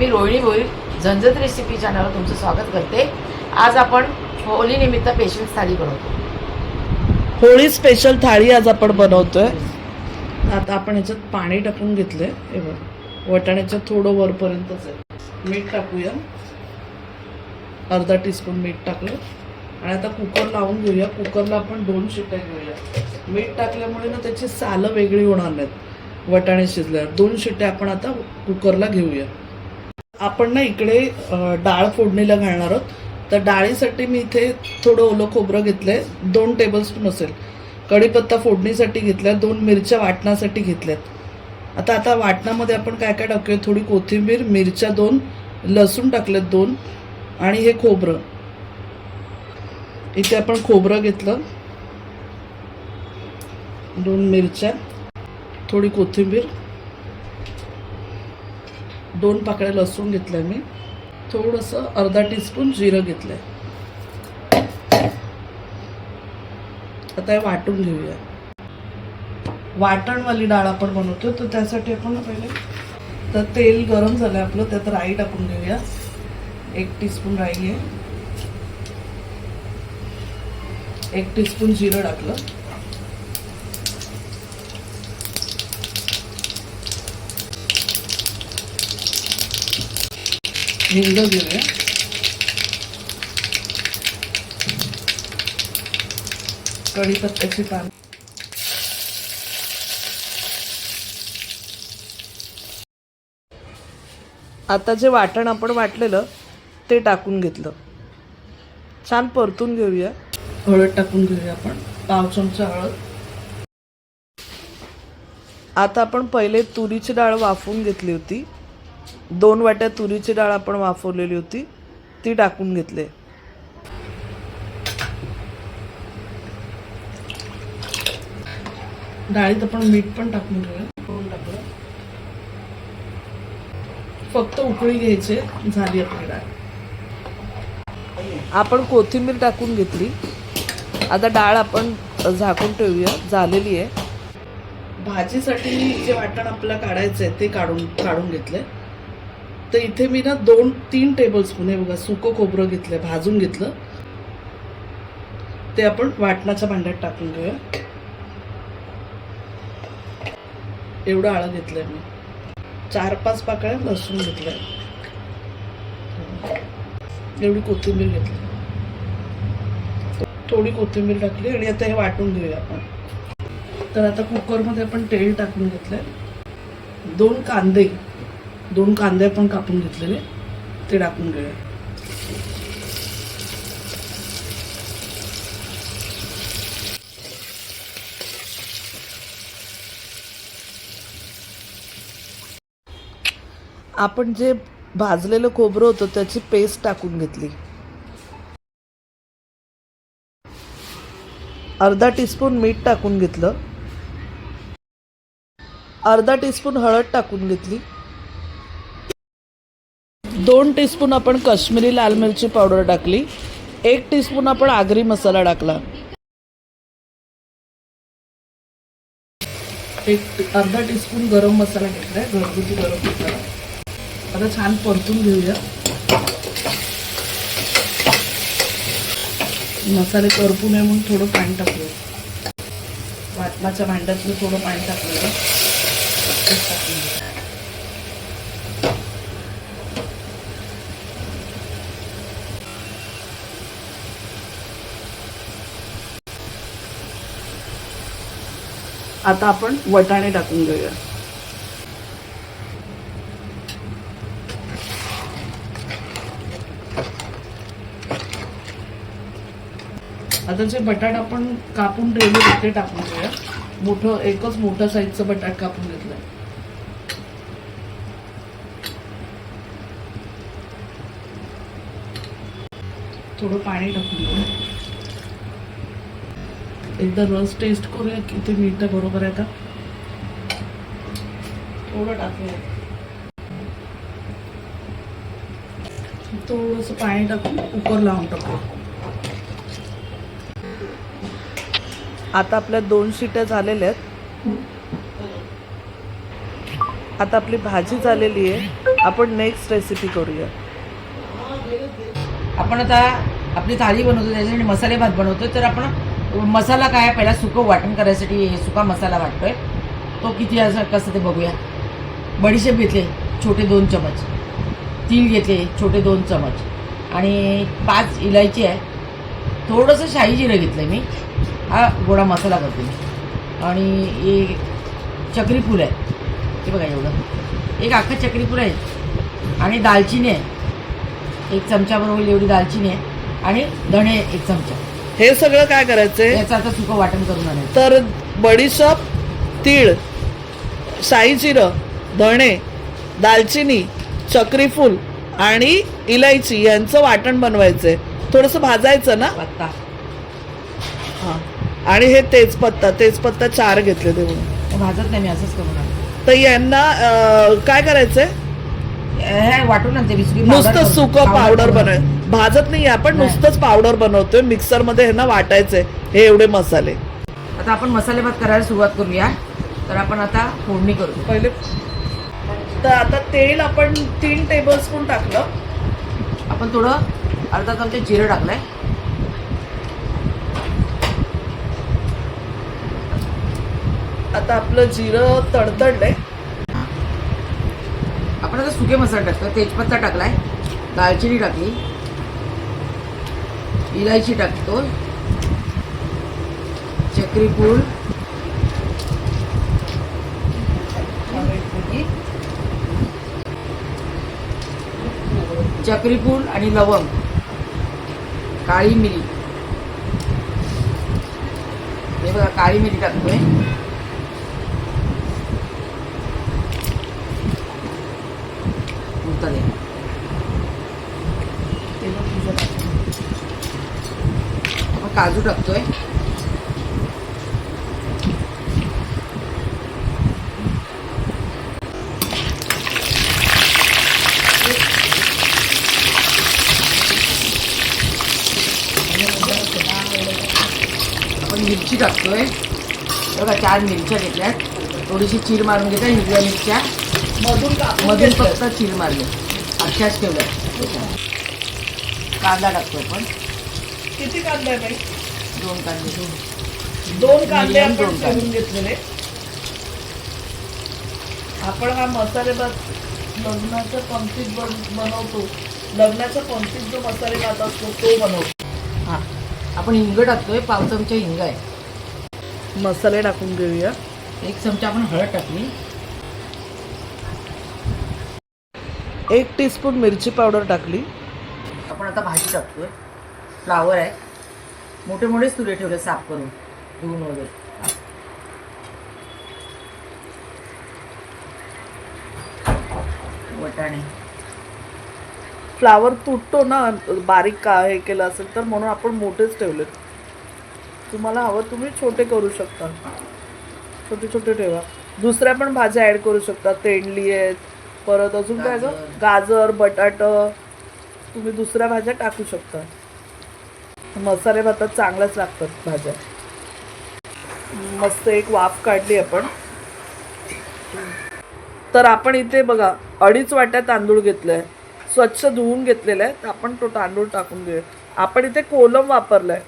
मी रोहिणी भोईर झंझट रेसिपी चॅनलवर तुमचं स्वागत करते. आज आपण होळीनिमित्त पेशन्स थाळी बनवतो. होळी स्पेशल थाळी आज आपण बनवतोय. आता आपण ह्याच्यात पाणी टाकून घेतलंय. हे बघ. वटाण्याच्या थोडं वरपर्यंतच आहे. मीठ टाकूया. अर्धा टीस्पून मीठ टाकलं. आणि आता कुकर लावून घेऊया. कुकरला आपण दोन शिट्ट्या घेऊया. मीठ टाकल्यामुळे ना त्याची सालं वेगळी होणार नाहीत. वटाणे शिजल्यावर. दोन शिट्ट्या आपण आता कुकरला घेऊया. आपण ना इकडे डाळ फोडणीला घालणार आहोत. तर डाळीसाठी मी इथे थोडं ओलं खोबरं घेतलंय. दोन टेबलस्पून असेल. कढीपत्ता फोडणीसाठी घेतल्या दोन मिरच्या वाटण्यासाठी घेतल्यात. आता आता वाटणामध्ये आपण काय काय टाकूया? थोडी कोथिंबीर मिरच्या दोन लसूण टाकलेत दोन आणि हे खोबरं. इथे आपण खोबरं घेतलं. दोन मिरच्या थोडी कोथिंबीर. दोन पाकळ्या लसूण घेतल्या मी. थोडंसं अर्धा टीस्पून जिरं घेतलं आहे आता हे वाटून घेऊया. वाटणवाली डाळ आपण बनवतो तर त्यासाठी आपण पहिले तर तेल गरम झालं आपलं त्यात राई टाकून घेऊया. एक टीस्पून राई आहे. एक टीस्पून जिरं टाकलं. हिंग घेऊया कढीपत्त्याची पान. आता जे वाटण आपण वाटलेलं ते टाकून घेतलं. छान परतून घेऊया. हळद टाकून घेऊया आपण. पाव चमचा हळद. आता आपण पहिले तुरीची डाळ वाफवून घेतली होती. दोन वाट्या तुरीची डाळ आपण वाफवलेली होती ती टाकून घेतले. डाळीत आपण मीठ पण टाकून घेऊया टाकलं फक्त उकळी घ्यायचे झाली आपली डाळ. आपण कोथिंबीर टाकून घेतली. आता डाळ आपण झाकून ठेवूया झालेली आहे. भाजीसाठी जे वाटण आपल्याला काढायचं आहे ते काढून काढून घेतलंय. तर इथे मी ना दोन तीन टेबल स्पून हे बघा सुकं खोबरं घेतलं भाजून घेतलं. ते आपण वाटणाच्या भांड्यात टाकून घेऊया. एवढं आळं घेतलंय मी. चार पाच पाकळ्या लसूण घेतलंय. एवढी कोथिंबीर घेतली. थोडी कोथिंबीर टाकली आणि आता हे वाटून घेऊया आपण. तर आता कुकरमध्ये आपण तेल टाकून घेतलंय. दोन कांदे. दोन कांदे पण कापून घेतलेले ते टाकून घेऊया. आपण जे भाजलेलं खोबरं होतं त्याची पेस्ट टाकून घेतली. अर्धा टीस्पून मीठ टाकून घेतलं. अर्धा टीस्पून हळद टाकून घेतली. दोन टीस्पून आपण काश्मीरी लाल मिरची पावडर टाकली. एक टीस्पून आपण आगरी मसाला टाकला. एक अर्धा टीस्पून गरम मसाला घेतलाय घरगुती गरम मसाला. आता छान परतून घेऊया. मसाले करपू नये म्हणून थोडं पाणी टाकूया. वाटणाच्या भांड्यातलं थोडं पाणी टाकलं टाकून घेऊया. आता आपण वटाणे टाकून घेऊया. आता जे बटाट आपण कापून ठेवले ते टाकून घेऊया. मोठं एकच मोठं साईजचं बटाट कापून घेतलंय. थोडं पाणी टाकून घेऊया. एकदा रस टेस्ट करूया किती मीठ बरोबर आहे का? थोडं टाकूया. थोडंसं पाणी टाकून कुकर लावून टाकू आता आपल्या दोन शिट्या झालेल्या आहेत. आता आपली भाजी झालेली आहे. आपण नेक्स्ट रेसिपी करूया. आपण आता आपली थाळी बनवतो त्याच्यासाठी मसाले भात बनवतो तर आपण मसाला काय आहे, पहिला सुकं वाटण करायसाठी सुका मसाला वाटतोय. तो किती असं कसं ते बघूया. बडीशेप घेतले छोटे दोन चमच. तीळ घेतले छोटे दोन चमच. आणि पाच इलायची आहे. थोडंसं शाही जिरं घेतलं मी. हा गोडा मसाला करते मी. आणि हे चक्री फूल आहे. ते बघा एवढं. एक अख्खं चक्री फूल आहे. आणि दालचिनी आहे. एक चमच्याबरोबर एवढी दालचिनी आहे. आणि धणे एक चमचा. हे सगळं काय करायचंय? याचं आता सुकं वाटण करून आणायचं तर बडीशॉप तीळ शाही जिरं धणे दालचिनी चक्रीफूल आणि इलायची यांचं वाटण बनवायचंय. थोडंसं भाजायचं ना? पत्ता. हा. आणि हे तेजपत्ता तेजपत्ता चार घेतले ते म्हणून भाजत नाही मी असंच करून आणते तर यांना अं, काय करायचंय? हे वाटून आणते बिस्किट नुसतं सुकं पावडर बनवाय भाजत नाही आपण. नुसतंच पावडर बनवतोय. मिक्सरमध्ये हे ना वाटायचंय. हे एवढे मसाले. आता आपण मसाले भात करायला सुरुवात करूया. तर आपण आता फोडणी करू. पहिले तर आता तेल आपण तीन टेबल स्पून टाकलं. आपण थोडं अर्धा चमचा जिरं टाकलंय. आता आपलं जिरं तडतडलंय. आपण सुके मसाला टाकतो. तेजपत्ता टाकलाय. दालचिनी टाकली. इलायची टाकतो. चक्रीपूल चक्रीपूल आणि लवंग. काळी मिरी. हे बघा काळी मिरी टाकतोय. काजू टाकतोय आपण मिरची टाकतोय बघा चार मिरच्या घेतल्यात थोडीशी चीर मारून घेतल्या हिरव्या मिरच्या मधून मधून. फक्त चीर मारली अशाच ठेवल्या. कांदा टाकतो आपण किती कांदे आहे बाई? दोन कांदे. दोन कांदे आपण. चिरून घेतलेले. आपण हा मसाले भात लग्नाच्या पंक्तीत बन- बनवतो. लग्नाच्या पंक्तीत जो मसाले भात असतो तो बनवतो. हां. आपण हिंग टाकतोय पाव चमचा हिंग आहे. मसाले टाकून घेऊया. एक चमचा आपण हळद टाकली. एक टीस्पून मिरची पावडर टाकली. आपण आता भाजी टाकतोय. फ्लावर आहे. मोठे मोठेच तुरे ठेवले साफ करून. धुवून वगैरे. वटाणे. फ्लावर तुटतो ना बारीक का हे केलं असेल तर म्हणून आपण मोठेच ठेवले. तुम्हाला हवं तुम्ही छोटे करू शकता. छोटे छोटे ठेवा. दुसऱ्या पण भाज्या ॲड करू शकता. तेंडली आहेत परत अजून काय ग? गाजर. गाजर बटाट. तुम्ही दुसऱ्या भाज्या टाकू शकता. मसाले भातात चांगल्याच लागतात भाज्या. मस्त एक वाफ काढली आपण. तर आपण इथे बघा अडीच वाट्या तांदूळ घेतलाय. स्वच्छ धुवून घेतलेलं आहे. तर आपण तो तांदूळ टाकून घेऊ आपण इथे कोलम वापरलाय.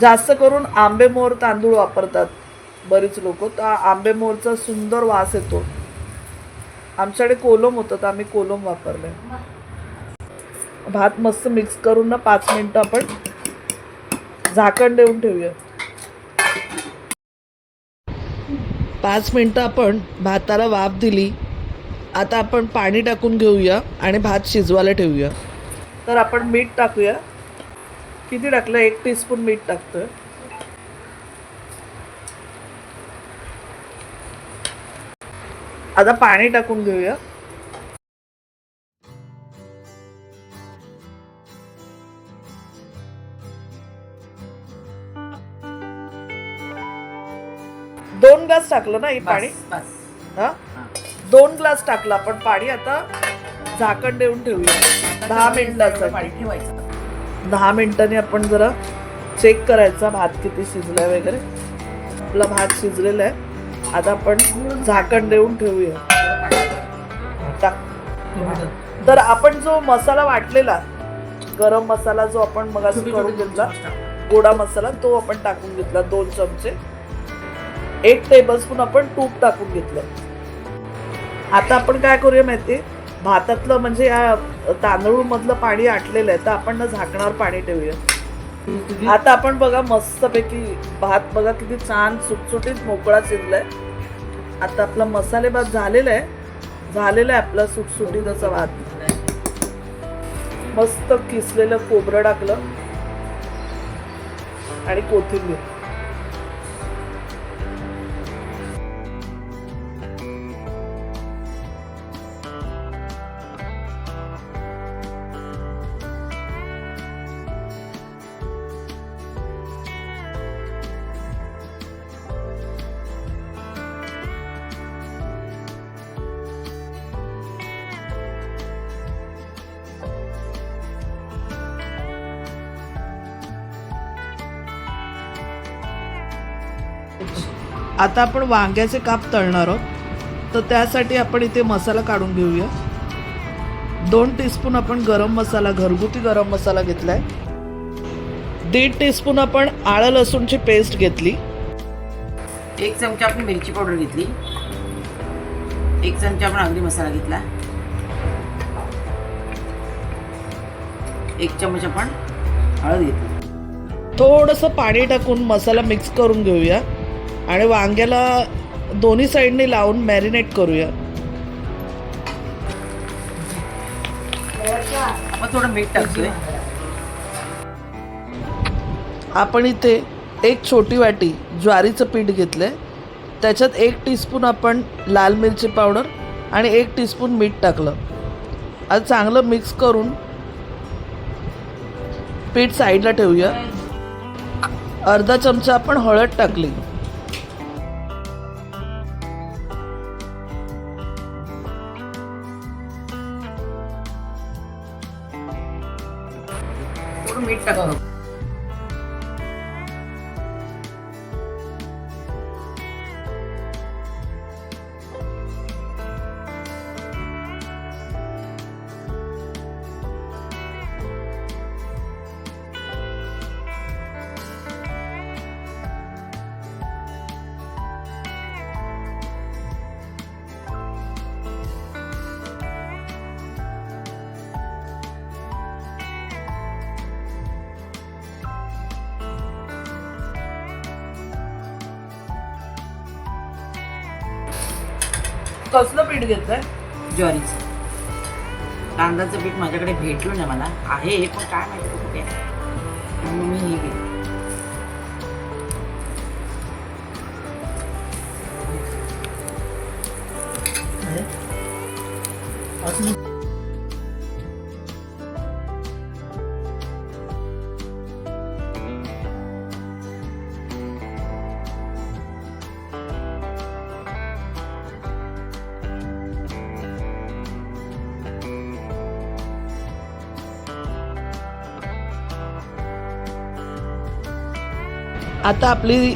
जास्त करून आंबेमोहर तांदूळ वापरतात बरीच लोक. तर आंबेमोहरचा सुंदर वास येतो. आमच्याकडे कोलम होतं तर आम्ही कोलम वापरलाय. भात मस्त मिक्स करून ना पाच मिनटं आपण झाकण देऊन ठेवूया. पाच मिनटं आपण भाताला वाफ दिली. आता आपण पाणी टाकून घेऊया आणि भात शिजवायला ठेवूया. तर आपण मीठ टाकूया. किती टाकलं? एक टीस्पून मीठ टाकतोय. आता पाणी टाकून घेऊया. टाकलं ना हे पाणी? हा. दोन ग्लास टाकला आपण पाणी आता झाकण देऊन ठेवूया. दहा मिनिटाचं पाणी ठेवायचं. दहा मिनिटांनी आपण जरा चेक करायचा भात किती शिजलाय वगैरे. आपला भात शिजलेला आहे. आता आपण झाकण देऊन ठेवूया. तर आपण जो मसाला वाटलेला गरम मसाला जो आपण मग करून घेतला गोडा मसाला तो आपण टाकून घेतला दोन चमचे. एक टेबलस्पून आपण तूप टाकून घेतलं. आता आपण काय करूया माहिती भातातलं म्हणजे या तांदूळमधलं पाणी आटलेलं आहे तर आपण ना झाकणार पाणी ठेवूया. आता आपण बघा मस्तपैकी भात बघा किती छान सुटसुटीत मोकळा शिजलाय. आता आपला मसाले भात झालेला आहे. झालेला आहे आपला सुटसुटीत असा भात. मस्त किसलेलं खोबरं टाकलं. आणि कोथिंबीर. आता आपण वांग्याचे काप तळणार आहोत. तर त्यासाठी आपण इथे मसाला काढून घेऊया. दोन टीस्पून आपण गरम मसाला घरगुती गरम मसाला घेतलाय. दीड टीस्पून आपण आलं लसूणची पेस्ट घेतली. एक चमचा आपण मिरची पावडर घेतली. एक चमचा आपण आगरी मसाला घेतला. एक चमच आपण हळद घेतली. थोडंसं पाणी टाकून मसाला मिक्स करून घेऊया. आणि वांग्याला दोन्ही साईडने लावून मॅरिनेट करूया. आपण थोडं मीठ टाकतोय. आपण इथे एक छोटी वाटी ज्वारीचं पीठ घेतलंय. त्याच्यात एक टीस्पून आपण लाल मिरची पावडर आणि एक टीस्पून मीठ टाकलं. आता चांगलं मिक्स करून पीठ साईडला ठेवूया. अर्धा चमचा आपण हळद टाकली. कसलं पीठ घेतलंय? ज्वारीचं. तांदळाचं पीठ माझ्याकडे भेटलं ना मला. आहे पण काय माहिती कुठे मी हे घेतलं आता आपली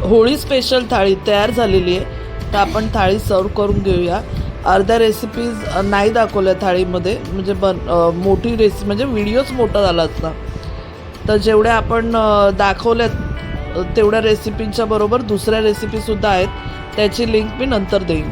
होळी स्पेशल थाळी तयार झालेली आहे. तर आपण थाळी सर्व करून घेऊया. अर्ध्या रेसिपीज नाही दाखवल्या थाळीमध्ये. म्हणजे बन मोठी रेसिपी म्हणजे व्हिडिओच मोठा झाला असता. तर जेवढ्या आपण दाखवल्यात तेवढ्या रेसिपींच्या बरोबर दुसऱ्या रेसिपीसुद्धा आहेत. त्याची लिंक मी नंतर देईन.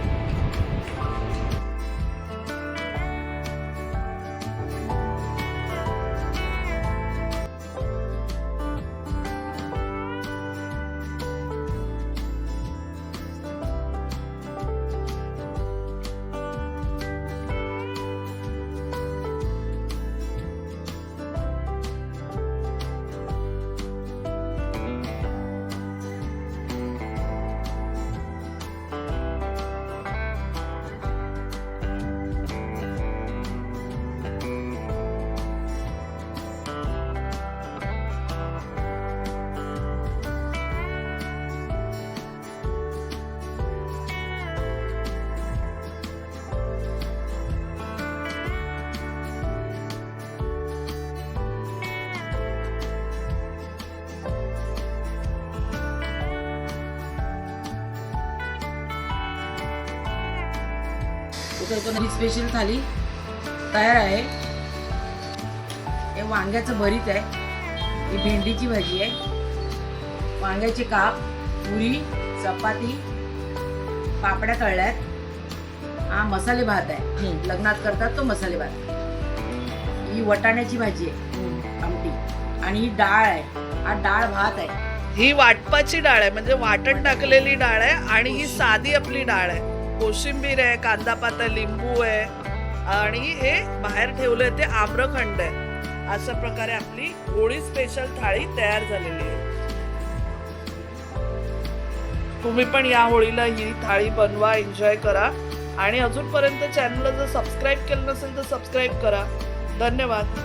ही स्पेशल थाली तयार आहे. हे वांग्याचं भरीत आहे. ही भेंडीची भाजी आहे. वांग्याचे काप पुरी चपाती पापड्या तळल्यात. हा मसाले भात आहे. लग्नात करतात तो मसाले भात. ही वटाण्याची भाजी आहे. आमटी. आणि ही डाळ आहे. हा डाळ भात आहे. ही वाटपाची डाळ आहे. म्हणजे वाटण टाकलेली डाळ आहे आणि ही साधी आपली डाळ आहे. कोशिंबीर आहे कांदा पात आहे लिंबू आहे आणि हे बाहेर ठेवलंय ते आम्रखंड आहे. अशा प्रकारे आपली होळी स्पेशल थाळी तयार झालेली आहे. तुम्ही पण या होळीला ही थाळी बनवा एन्जॉय करा आणि अजूनपर्यंत चॅनलला जर सबस्क्राईब केलं नसेल तर सबस्क्राईब करा. धन्यवाद.